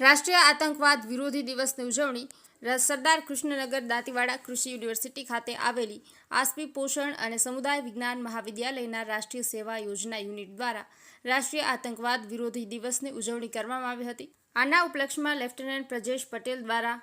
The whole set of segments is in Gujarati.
રાષ્ટ્રીય આતંકવાદ વિરોધી દિવસની ઉજવણી સરદાર કૃષ્ણનગર દાંતીવાડા કૃષિ યુનિવર્સિટી ખાતે આવેલી આસપી પોષણ અને સમુદાય વિજ્ઞાન મહાવિદ્યાલયના રાષ્ટ્રીય સેવા યોજના યુનિટ દ્વારા રાષ્ટ્રીય આતંકવાદ વિરોધી દિવસની ઉજવણી કરવામાં આવી હતી. આના ઉપલક્ષમાં લેફ્ટનન્ટ પ્રજેશ પટેલ દ્વારા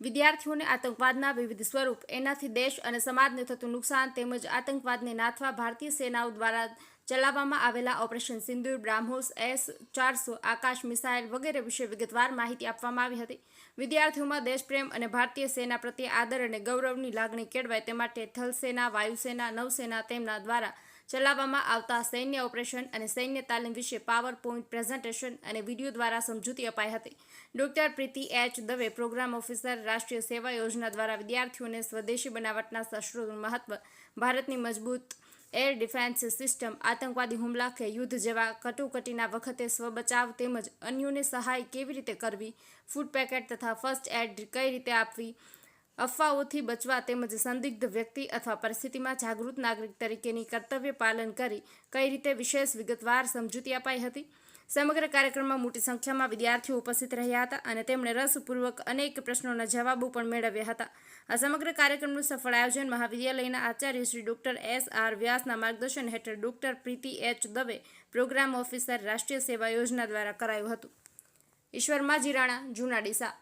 વિદ્યાર્થીઓને આતંકવાદના વિવિધ સ્વરૂપ, એનાથી દેશ અને સમાજને થતું નુકસાન તેમજ આતંકવાદને નાથવા ભારતીય સેનાઓ દ્વારા ચલાવવામાં આવેલા ઓપરેશન સિંદુર, બ્રાહ્મોસ, એસ ચારસો, આકાશ મિસાઇલ વગેરે વિશે વિગતવાર માહિતી આપવામાં આવી હતી. વિદ્યાર્થીઓમાં દેશપ્રેમ અને ભારતીય સેના પ્રત્યે આદર અને ગૌરવની લાગણી કેળવાય તે માટે થલસેના, વાયુસેના, નૌસેના તેમના દ્વારા ચલાવવામાં આવતા સૈન્ય ઓપરેશન અને સૈન્ય તાલીમ વિશે પાવર પોઈન્ટ પ્રેઝન્ટેશન અને વીડિયો દ્વારા સમજૂતી અપાઈ હતી. Doctor Priti H Dave program officer, Rashtriya Seva Yojana દ્વારા વિદ્યાર્થીઓને સ્વદેશી બનાવટના શસ્ત્રોનું મહત્વ, ભારતની મજબૂત એર ડિફેન્સ સિસ્ટમ, આતંકવાદી હુમલા કે યુદ્ધ જેવા કટોકટીના વખતે સ્વબચાવ તેમજ અન્યોને સહાય કેવી રીતે કરવી ફૂડ પેકેટ તથા ફર્સ્ટ એડ કઈ રીતે આપવી, અફવાઓથી બચવા તેમજ સંદિગ્ધ વ્યક્તિ અથવા પરિસ્થિતિમાં જાગૃત નાગરિક તરીકેની કર્તવ્ય પાલન કરી કઈ રીતે વિશેષ વિગતવાર સમજૂતી અપાઈ હતી? સમગ્ર કાર્યક્રમમાં મોટી સંખ્યામાં વિદ્યાર્થીઓ ઉપસ્થિત રહ્યા હતા અને તેમણે રસપૂર્વક અનેક પ્રશ્નોના જવાબો પણ મેળવ્યા હતા. આ સમગ્ર કાર્યક્રમનું સફળ આયોજન મહાવિદ્યાલયના આચાર્ય શ્રી ડોક્ટર એસ આર વ્યાસના માર્ગદર્શન હેઠળ doctor Priti H Dave program officer Rashtriya Seva Yojana દ્વારા કરાયું હતું. ઈશ્વર માજીરાણા જૂના ડીસા.